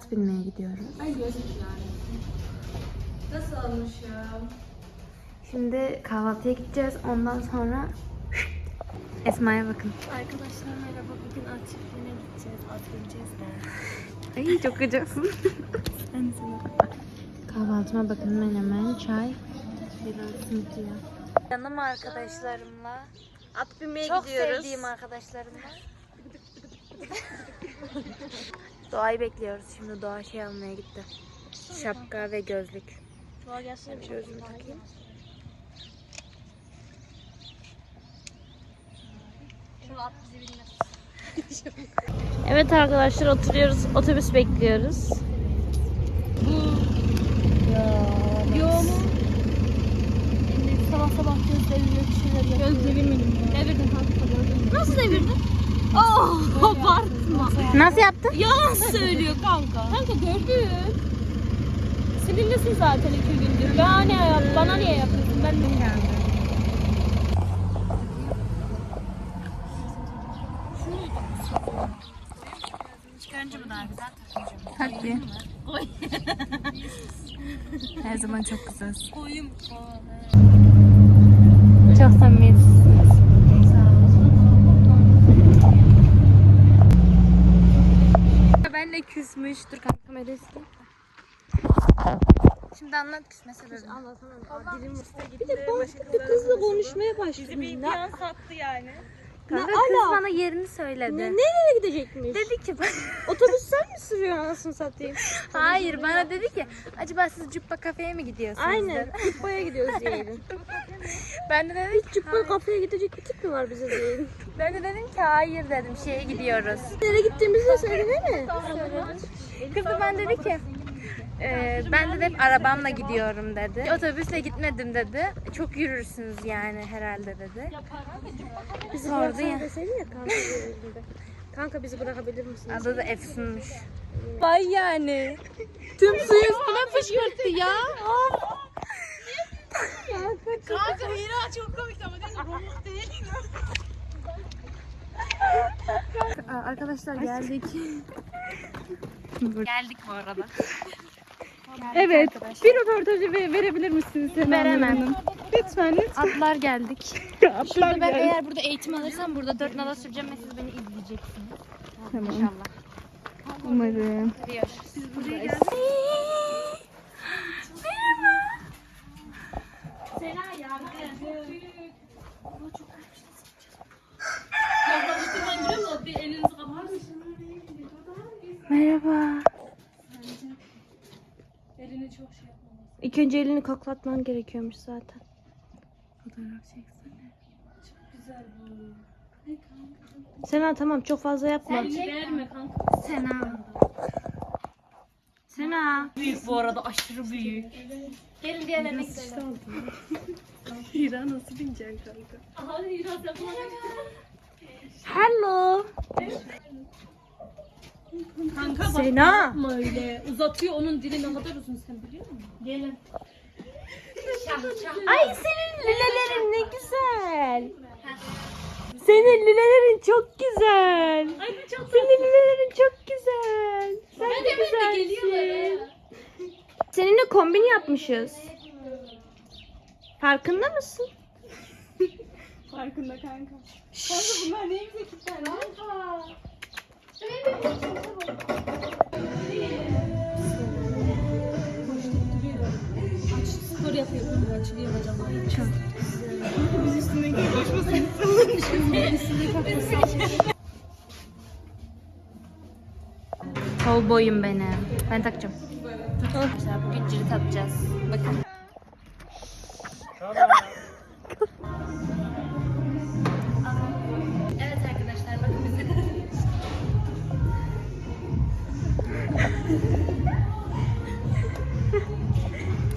At binmeye gidiyoruz. Ay gözlük yani. Nasıl olmuş ya? Şimdi kahvaltıya gideceğiz. Ondan sonra Esma'ya bakın. Arkadaşlar merhaba. Bugün at çiftliğine gideceğiz. At bineceğiz de. Ay çok gıcıksın. Kahvaltıma bakın menemen, çay, biraz simit yiyor. Canım arkadaşlarımla, At binmeye çok gidiyoruz. sevdiğim arkadaşlarımla. Doğayı bekliyoruz. Şimdi Doğa şey almaya gitti. Şapka ve gözlük. Doğa gelsene. Gözlüğümü takayım. Evet arkadaşlar oturuyoruz. Otobüs bekliyoruz. Yo mu? Sabah sabah bir şeyler yapıyor. Gözlerim benim ya. Devirdin kanka. Nasıl devirdin? Oh abartma. Nasıl yaptın? Yalan söylüyor kanka. Kanka gördün. Sinirlisin zaten iki gündür. Ya ne yap? Bana niye yapıyorsun? Ben de Çıkarınca mı daha güzel takacağım? Her zaman çok güzel. koyayım. Çok samimiyetsiniz. Küsmüş. Dur kanka kamerayı sileyim. Şimdi anlat küsme sebebini. Anlatamam. Dilim Bir de başka bir kızla konuşmaya başladı. Bizi bir plan sattı yani. Kanka Ne kız ala? bana yerini söyledi. Ne, nereye gidecekmiş? Dedi ki Otobüs sen mi sürüyorsun anasını satayım? hayır bana dedi ki acaba siz Cuppa kafeye mi gidiyorsunuz? Aynen. Cuppa'ya gidiyoruz diyelim. Ben de dedim ki Cuppa kafeye gidecek bir tip mi var bize diyelim. ben de dedim ki hayır dedim şeye gidiyoruz. Nereye gittiğimizi de söyleme mi? Kız da ben dedi ki "Ee, ben de hep arabamla gidiyorum dedi. Otobüsle gitmedim dedi. Çok yürürsünüz yani herhalde dedi. Bizi Sordu ya. deseydi ya kanka. yerinde. Kanka bizi bırakabilir misiniz? Adı da Efsun'muş. Vay yani. Tüm suyu üstüne fışkırttı ya. Kanka Hira çok komik ama değil mi? Pamuk değil. Arkadaşlar geldik. geldik bu arada. Evet. Bir röportajı ve- verebilir misiniz Sena Veremem. Hanım? Lütfen lütfen. Atlar geldik. Atlar Şurada ben geldi. eğer burada eğitim alırsam burada dört nala süreceğim ve siz beni izleyeceksiniz. Tamam. İnşallah. Umarım. Gidiyoruz. Merhaba. Elini çok şey yapma. İlk önce elini koklatman gerekiyormuş zaten. Fotoğraf çeksene. Güzel bu. Sena tamam çok fazla yapma. Verme kanka. Sena. Sena. Büyük bu arada aşırı büyük. Gelin diğerlerine gidelim. Hira nasıl bineceksin kanka? Aha Hira sen bana Hello. Kanka bak Sena. yapma öyle. Uzatıyor onun dili ne kadar uzun sen biliyor musun? Gelin. Ay senin lülelerin ne güzel. Senin lülelerin çok güzel. Ay bu çok Senin lülelerin çok güzel. Sen Ben de de ben de geliyorlar güzelsin. ha. Seninle kombin yapmışız. Farkında mısın? Farkında kanka. Kanka bunlar neyimize kilitlendi? Kanka. Spor yapıyor böyle açılıyor. Çok. Biz üstündeki koşmasın. Üstündeki. Ben takacağım. Arkadaşlar bugün cirit atacağız. Bakın.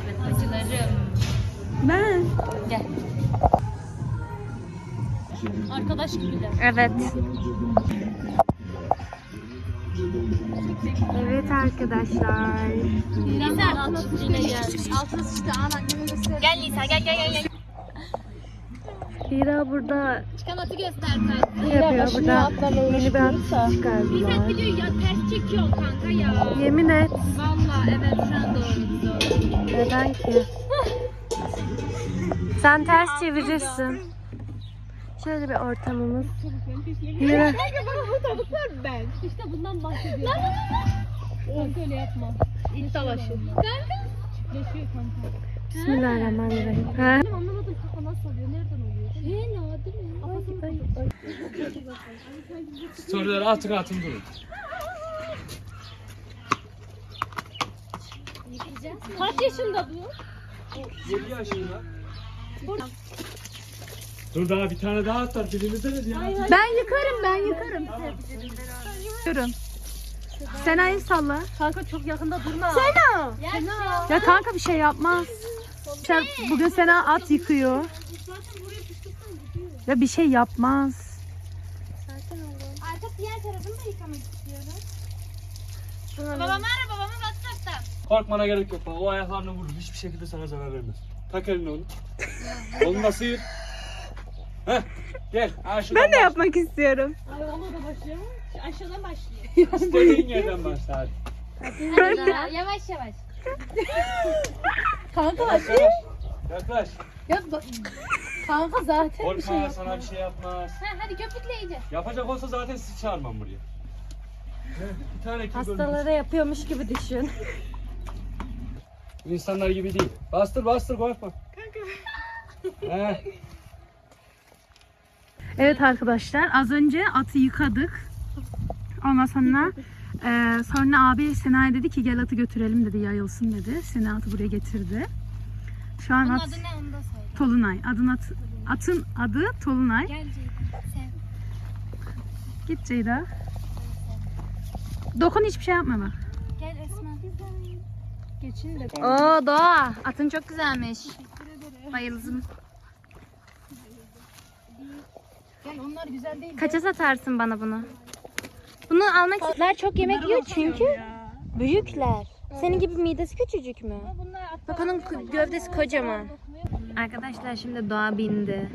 Evet acılarım. Ben. Gel. Arkadaş gibiler. Evet. Evet arkadaşlar. Nisa altına sıçtı. Altına sıçtı. Gel Nisa gel gel gel. gel. Hira burada Çıkan atı göster kanka. ne yapıyor burada? Yeni bir at çıkardılar. Biliyor ya ters çekiyor kanka ya. Yemin et. Valla evet sen doğru. Neden ki? Sen ters çevirirsin. Şöyle bir ortamımız. Hira. İşte bundan bahsediyorum. Kanka öyle yapma. İlk dalaşı. Çiftleşiyor kanka. Bismillahirrahmanirrahim. Ha? Anlamadım kafa nasıl oluyor? Nereden oluyor? He nadir mi? Soruları atın atın durun. Kaç yaşında bu? 7 yaşında. Dur daha bir tane daha at var. Birimizde de diye atın. Ben yıkarım ben yıkarım. Yıkarım. Sena'yı salla. Kanka çok yakında durma. Sena. Ya kanka bir şey yapmaz. Sen- Bugün Sena at yıkıyor. Ya bir şey yapmaz. Arka diğer tarafını da yıkamak istiyorum. Babama ara babama WhatsApp'ta. Korkmana gerek yok. bak. O ayaklarını vurur. Hiçbir şekilde sana zarar vermez. Tak elini onu. Onu da sıyır. Heh. Gel. Ha, şuradan Ben de baş- yapmak istiyorum. Ay valla da başlıyor mu? Aşağıdan başlıyor. İstediğin yerden başla hadi. Yavaş yavaş. Kanka Yavaş yavaş. Yaklaş. Ya bak. Kanka zaten bir şey Korkma sana bir şey yapmaz. Ha, hadi köpükle iyice. Yapacak olsa zaten sizi çağırmam buraya. Bir tane kim Hastalara yapıyormuş gibi düşün. İnsanlar gibi değil. Bastır bastır korkma. Kanka. Evet arkadaşlar az önce atı yıkadık. Ondan sonra e, sonra abi Sena'ya dedi ki gel atı götürelim dedi yayılsın dedi. Sena atı buraya getirdi. Şu an at Adı ne onu da söyle. Tolunay. Adın at, atın adı Tolunay. Gel Ceyda. Git Ceyda. Dokun hiçbir şey yapma bak. Gel Esma. Geçin de. Oo Doğa. Atın çok güzelmiş. Bayıldım. Gel onlar güzel değil. Kaça satarsın bana bunu? Bunu almak isterler çok yemek yiyor çünkü büyükler. Senin gibi midesi küçücük mü? Bak onun kı- gövdesi kocaman. Arkadaşlar şimdi Doğa bindi.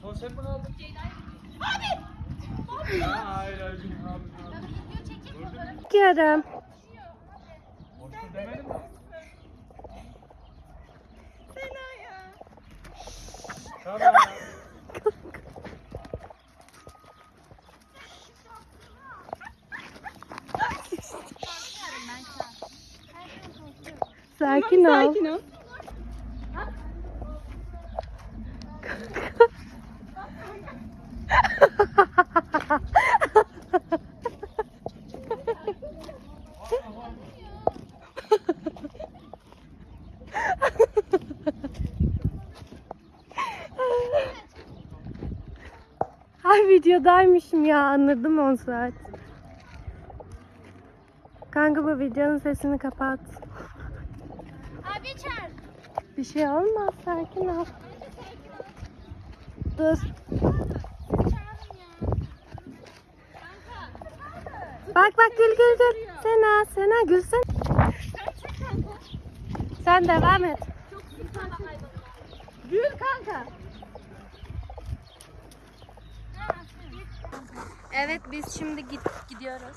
Son sen bunu aldın. Abi! Hayır hayır. Mi? Tamam. Sakin ol. Sakin ol. Ay videodaymışım ya anladım 10 saat. Kanka bu videonun sesini kapat. Abi çağır. Bir şey olmaz sakin ol. Dur. Bak bak gül gül gül. Sena Sena gülsün. Sen devam et. Gül kanka. Evet biz şimdi git gidiyoruz.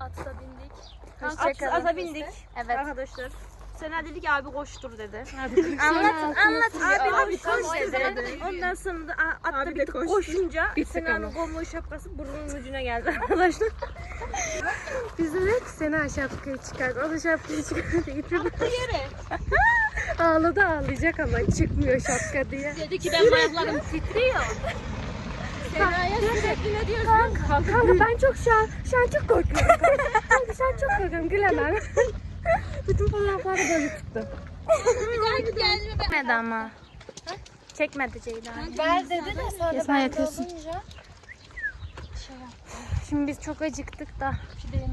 Atla bindik. At, Hoşçakalın. ata bindik. Evet. Arkadaşlar. Sena dedi ki abi koştur dedi. Anlatın anlatın. Abi, Abi, koş dedi. Ondan sonra da a- atta bir tık koşunca Sena'nın gomu şapkası burnunun ucuna geldi arkadaşlar. Biz de dedik ki Sena şapkayı çıkar. O da şapkayı çıkardı getirdi. yere. Ağladı ağlayacak ama çıkmıyor şapka diye. Dedi ki ben ayaklarım titriyor. Sena'ya sürekli ne diyorsun? Kanka, ben çok şu an, şu an çok korkuyorum. Kanka şu an çok korkuyorum gülemem. Bütün fotoğraflar böyle çıktı. Çekmedi ama. Çekmedi Ceyda. Ver dedi de sonra Esma yapıyorsun. Şimdi biz çok acıktık da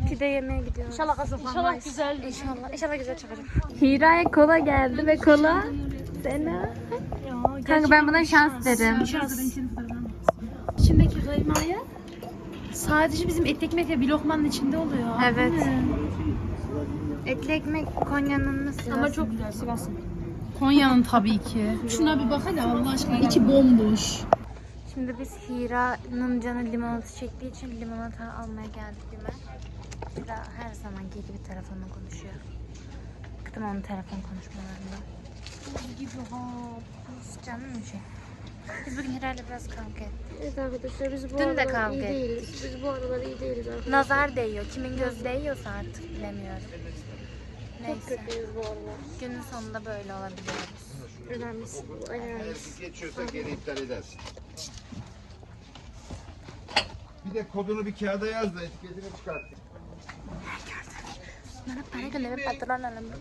pide yemeye gidiyoruz. İnşallah kazanmayız. İnşallah güzel. İnşallah. İnşallah güzel çıkarım. Hira'ya kola geldi ve kola Sena. Kanka ben buna şans derim. İçindeki kıymaya Sadece bizim et ekmekle bir lokmanın içinde oluyor. Evet. Değil mi? Etli ekmek Konya'nın nasıl? Ama çok güzel Sivas'ın. Konya'nın tabii ki. Şuna bir bak Allah aşkına içi bomboş. Şimdi biz Hira'nın canı limonata çektiği için limonata almaya geldik Güme. Hira her zamanki gibi telefonla konuşuyor. Bıktım onun telefon konuşmalarından. Gibi ha. Canım bir şey. Biz bugün Hira'yla biraz kavga ettik. Evet arkadaşlar biz bu Dün de aralar kavga iyi ettik. değiliz. Biz bu aralar iyi değiliz arkadaşlar. Nazar değiyor. Kimin gözü değiyorsa artık bilemiyorum. Çok Neyse. kötüyüz bu aralar. Günün sonunda böyle olabiliyoruz. Önemlisi bu. Önemlisi. Geçiyorsa geri iptal edersin. Bir de kodunu bir kağıda yaz da etiketini çıkart. Bana para gönder patron alın.